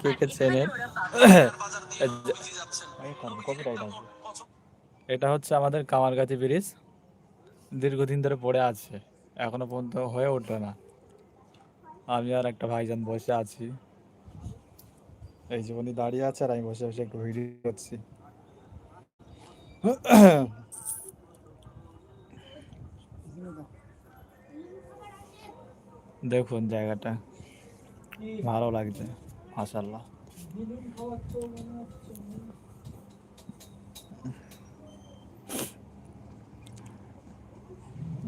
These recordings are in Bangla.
কে কে চেনেন এটা হচ্ছে আমাদের কামারগাছি ব্রিজ। দীর্ঘদিন ধরে পড়ে আছে। এখনও পর্যন্ত হয়ে উঠল না। আমি আর একটা ভাইজান বসে আছি। এই উনি দাঁড়িয়ে আছে আর আমি বসে বসে একটু ভিডিও করছি। দেখুন জায়গাটা। ভালো লাগছে। মাশাল্লাহ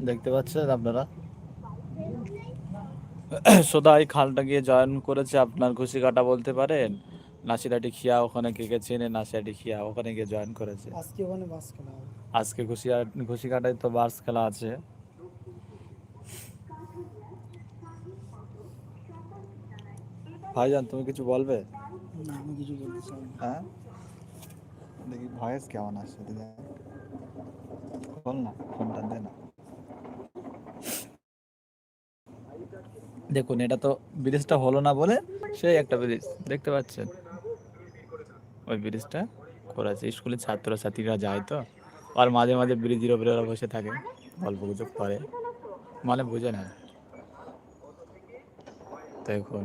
দেখতে পাচ্ছেন আপনারা? সোদা এই খালটা গিয়ে জয়েন করেছে আপনার ঘুষি কাটা বলতে পারেন? নাসিরাটি খিয়া ওখানে কে কে চেনে নাসিরাটি খিয়া ওখানে গিয়ে জয়েন করেছে। আজকে ওখানে বাস খেলা আজকে ঘুষিয়া ঘুষি কাটায় তো বার্স খেলা আছে। ভাইজান তুমি কিছু বলবে? না আমি কিছু বলতে চাই না। হ্যাঁ? দেখি ভয়েস কেমন আসছে দিদা বল না ফোনটা দে না। দেখুন এটা তো ব্রিজটা হলো না বলে সেই একটা ব্রিজ দেখতে পাচ্ছেন? ওই ব্রিজটা করেছে স্কুলের ছাত্রছাত্রীরা যায় তো আর মাঝে মাঝে ব্রিজের ওপরে ওরা বসে থাকে গল্প গুজব করে। মানে বুঝে না। দেখুন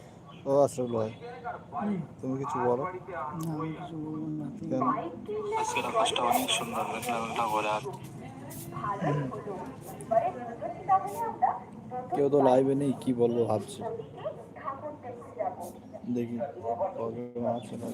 ও আশরাফুল ভাই। তুমি কিছু বলো? আজকের আকাশটা অনেক সুন্দর মেঘলা করে আর কেউ তো লাইভে নেই কি বলব ভাবছি। দেখি প্রবলেম আছে না।